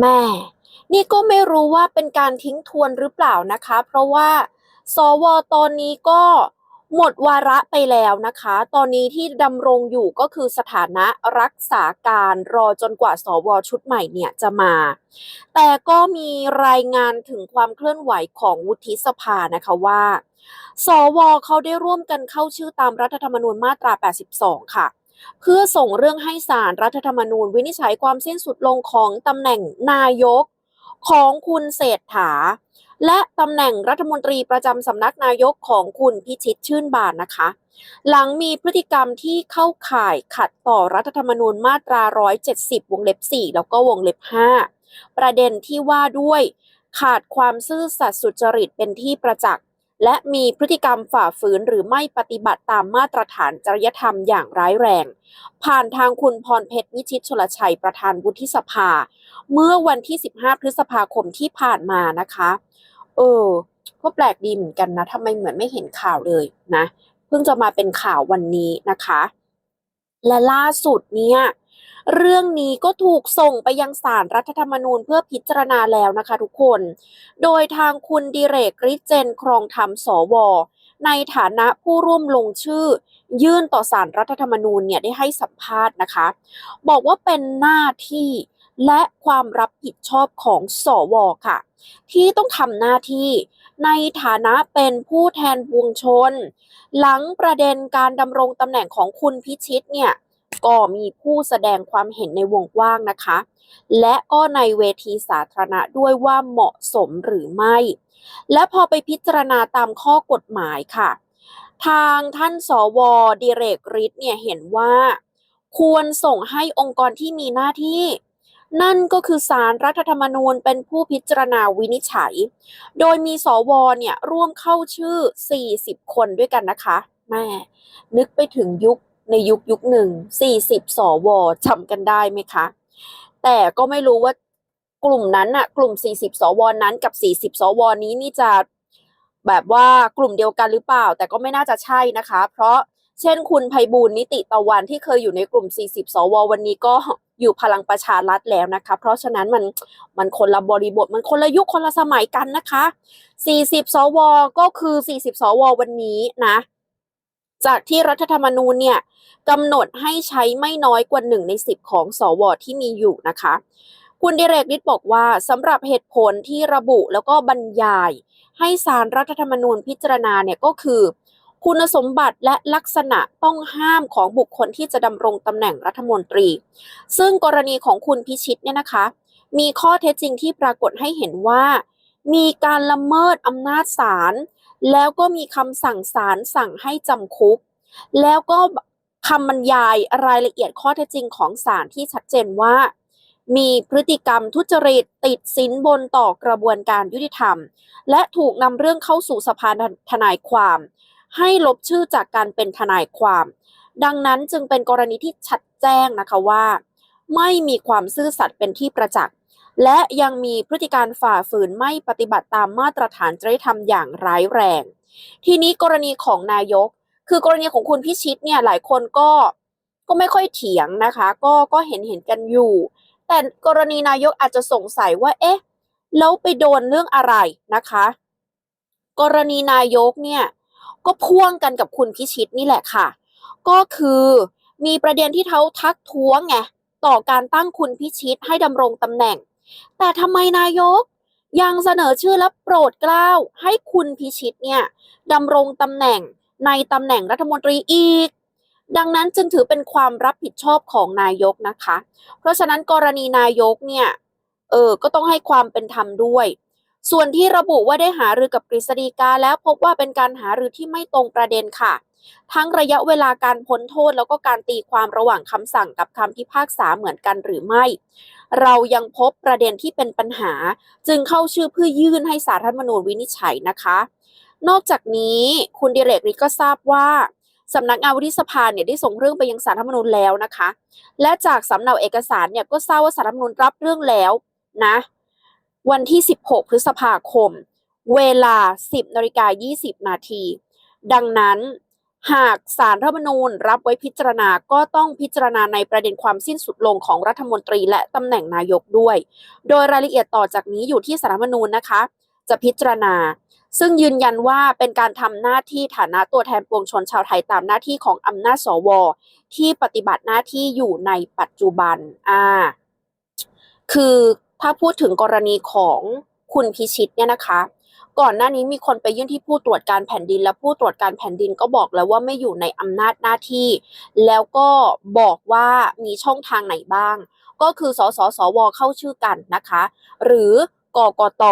แม่ นี่ก็ไม่รู้ว่าเป็นการทิ้งทวนหรือเปล่านะคะ เพราะว่าสวตอนนี้ก็หมดวาระไปแล้วนะคะ ตอนนี้ที่ดำรงอยู่ก็คือสถานะรักษาการรอจนกว่าสวชุดใหม่เนี่ยจะมา แต่ก็มีรายงานถึงความเคลื่อนไหวของวุฒิสภานะคะว่า สวเขาได้ร่วมกันเข้าชื่อตามรัฐธรรมนูญมาตรา 82 ค่ะ เพื่อส่งเรื่องให้ศาลรัฐธรรมนูญ วินิจฉัยความสิ้นสุดลงของตำแหน่งนายกของคุณเศรษฐา และตำแหน่งรัฐมนตรีประจำสำนักนายกของคุณพิชิตชื่นบานนะคะ หลังมีพฤติกรรมที่เข้าข่ายขัดต่อรัฐธรรมนูญมาตรา 170 วงเล็บ 4 แล้วก็วงเล็บ 5 ประเด็นที่ว่าด้วยขาดความซื่อสัตย์สุจริตเป็นที่ประจักษ์ และมีพฤติกรรมฝ่าฝืนหรือไม่ปฏิบัติตามมาตรฐานจริยธรรมอย่างร้ายแรง ผ่านทางคุณพรเพชรวิชิตชลชัยประธานวุฒิสภา เมื่อวันที่ 15 พฤษภาคมที่ผ่านมานะคะ เออก็แปลกดีเหมือนกันนะทำไมเหมือนไม่เห็นข่าวเลยนะ เพิ่งจะมาเป็นข่าววันนี้นะคะ และล่าสุดเนี่ย เรื่องนี้ก็ถูกส่งไปยังศาลรัฐธรรมนูญเพื่อพิจารณาแล้วนะคะทุกคน โดยทางคุณดิเรกฤทธิเจนครองธรรมสว ในฐานะผู้ร่วมลงชื่อ ยื่นต่อศาลรรัฐธรรมนูญเนี่ยได้ให้สัมภาษณ์นะคะ บอกว่าเป็นหน้าที่และความรับผิดชอบของสวค่ะ ที่ต้องทำหน้าที่ในฐานะเป็นผู้แทนปวงชน หลังประเด็นการดำรงตำแหน่งของคุณพิชิตเนี่ย ก็มีผู้แสดงความเห็นในวงกว้างนะคะ และก็ในเวทีสาธารณะด้วยว่าเหมาะสมหรือไม่ และพอไปพิจารณาตามข้อกฎหมายค่ะ ทางท่านสวดิเรกฤทธิ์เนี่ยเห็นว่า ควรส่งให้องค์กรที่มีหน้าที่นั่นก็คือสารรัฐธรรมนูญเป็นผู้พิจารณาวินิจฉัย โดยมีสวเนี่ยร่วมเข้าชื่อ 40 คนด้วยกันนะคะ แม่ นึกไปถึงยุค ในยุคยุคหนึ่ง40สวจำกันได้ไหมคะ แต่ก็ไม่รู้ว่ากลุ่มนั้นน่ะกลุ่ม40สวนั้นกับ40สวนี้นี่จะแบบว่ากลุ่มเดียวกันหรือเปล่า แต่ก็ไม่น่าจะใช่นะคะ เพราะเช่นคุณไพบูลนิติตะวันที่เคยอยู่ในกลุ่ม 40 สว วันนี้ก็อยู่พลังประชารัฐแล้วนะคะ เพราะฉะนั้นมันมันคนละบริบท มันคนละยุคคนละสมัยกันนะคะ 40 สว ก็คือ 40 สว วันนี้นะ จากที่รัฐธรรมนูญเนี่ยกำหนดให้ใช้ไม่น้อยกว่าหนึ่งในสิบของสวที่มีอยู่นะคะ คุณดิเรกฤทธิ์บอกว่าสำหรับเหตุผลที่ระบุแล้วก็บรรยาย ให้สารรัฐธรรมนูญพิจารณาเนี่ยก็คือ คุณสมบัติและลักษณะต้องห้ามของบุคคลที่จะดำรงตำแหน่งรัฐมนตรี ซึ่งกรณีของคุณพิชิตเนี่ยนะคะ มีข้อเท็จจริงที่ปรากฏให้เห็นว่า มีการละเมิดอำนาจศาล แล้วก็มีคำสั่งศาลสั่งให้จำคุก แล้วก็คำบรรยายรายละเอียดข้อเท็จจริงของศาลที่ชัดเจนว่า มีพฤติกรรมทุจริตติดสินบนต่อกระบวนการยุติธรรม และถูกนำเรื่องเข้าสู่สภาทนายความ ให้ลบชื่อจากการเป็นทนายความ ดังนั้นจึงเป็นกรณีที่ชัดแจ้งนะคะว่า ไม่มีความซื่อสัตย์เป็นที่ประจักษ์ และยังมีพฤติการฝ่าฝืนไม่ปฏิบัติตามมาตรฐานจริยธรรมอย่างร้ายแรง ทีนี้กรณีของนายก คือกรณีของคุณพิชิตเนี่ยหลายคนก็ก็ไม่ค่อยเถียงนะคะ ก็ก็เห็นเห็นกันอยู่ แต่กรณีนายกอาจจะสงสัยว่า เอ๊ะแล้วไปโดนเรื่องอะไรนะคะ กรณีนายกเนี่ยก็พ่วงกันกับคุณพิชิตนี่แหละค่ะ ก็คือมีประเด็นที่เขาทักท้วงไงต่อการตั้งคุณพิชิตให้ดำรงตำแหน่ง แต่ทำไมนายกยังเสนอชื่อและโปรดเกล้าให้คุณพิชิตเนี่ยดำรงตำแหน่งในตำแหน่งรัฐมนตรีอีก ดังนั้นจึงถือเป็นความรับผิดชอบของนายกนะคะ เพราะฉะนั้นกรณีนายกเนี่ยเออก็ต้องให้ความเป็นธรรมด้วย ส่วนที่ระบุว่าได้หารือกับกฤษฎีกาแล้วพบว่าเป็นการหารือที่ไม่ตรงประเด็นค่ะ ทั้งระยะเวลาการพ้นโทษแล้วก็การตีความระหว่างคำสั่งกับคำพิพากษาเหมือนกันหรือไม่ เรายังพบประเด็นที่เป็นปัญหา จึงเข้าชื่อเพื่อยื่นให้สารรัฐมนูญวินิจฉัยนะคะ นอกจากนี้คุณดิเรกฤทธิ์ก็ทราบว่าสำนักงานวุฒิสภาเนี่ยได้ส่งเรื่องไปยังสารรัฐมนูญแล้วนะคะ และจากสำเนาเอกสารเนี่ยก็ทราบว่าสารรัฐมนูญรับเรื่องแล้วนะ วันที่ 16 พฤษภาคม เวลา 10นาฬิกา20 นาที ดังนั้น หากสารรัฐมนูญรับไว้พิจารณาก็ต้องพิจารณาในประเด็นความสิ้นสุดลงของรัฐมนตรีและตำแหน่งนายกด้วย โดยรายละเอียดต่อจากนี้อยู่ที่สารรัฐมนูญนะคะ จะพิจารณา ซึ่งยืนยันว่าเป็นการทำหน้าที่ฐานะตัวแทนปวงชนชาวไทยตามหน้าที่ของอำนาจสว ที่ปฏิบัติหน้าที่อยู่ในปัจจุบันอ่าคือถ้าพูดถึงกรณีของคุณพิชิตเนี่ยนะคะ ก่อนหน้านี้มีคนไปยื่นที่ผู้ตรวจการแผ่นดิน และผู้ตรวจการแผ่นดินก็บอกแล้วว่าไม่อยู่ในอำนาจหน้าที่ แล้วก็บอกว่ามีช่องทางไหนบ้าง ก็คือสสสวเข้าชื่อกันนะคะ หรือกกต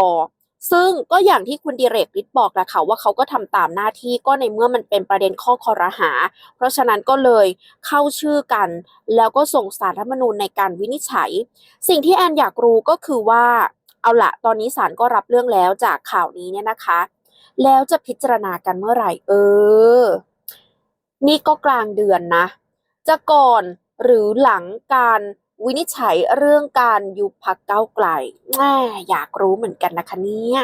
ซึ่งก็อย่างที่คุณดิเรกฤทธิ์บอกแหละค่ะว่าเขาก็ทำตามหน้าที่ก็ในเมื่อมันเป็นประเด็นข้อคอรหา เพราะฉะนั้นก็เลยเข้าชื่อกัน แล้วก็ส่งสารรัฐมนูญในการวินิจฉัย สิ่งที่แอนอยากรู้ก็คือว่า เอาละตอนนี้ศาลก็รับเรื่องแล้วจากข่าวนี้เนี่ยนะคะ แล้วจะพิจารณากันเมื่อไหร่ เออ นี่ก็กลางเดือนนะ จะก่อนหรือหลังการวินิจฉัยเรื่องการยุบพักเก้าไกลแหม่อยากรู้เหมือนกันนะคะเนี่ย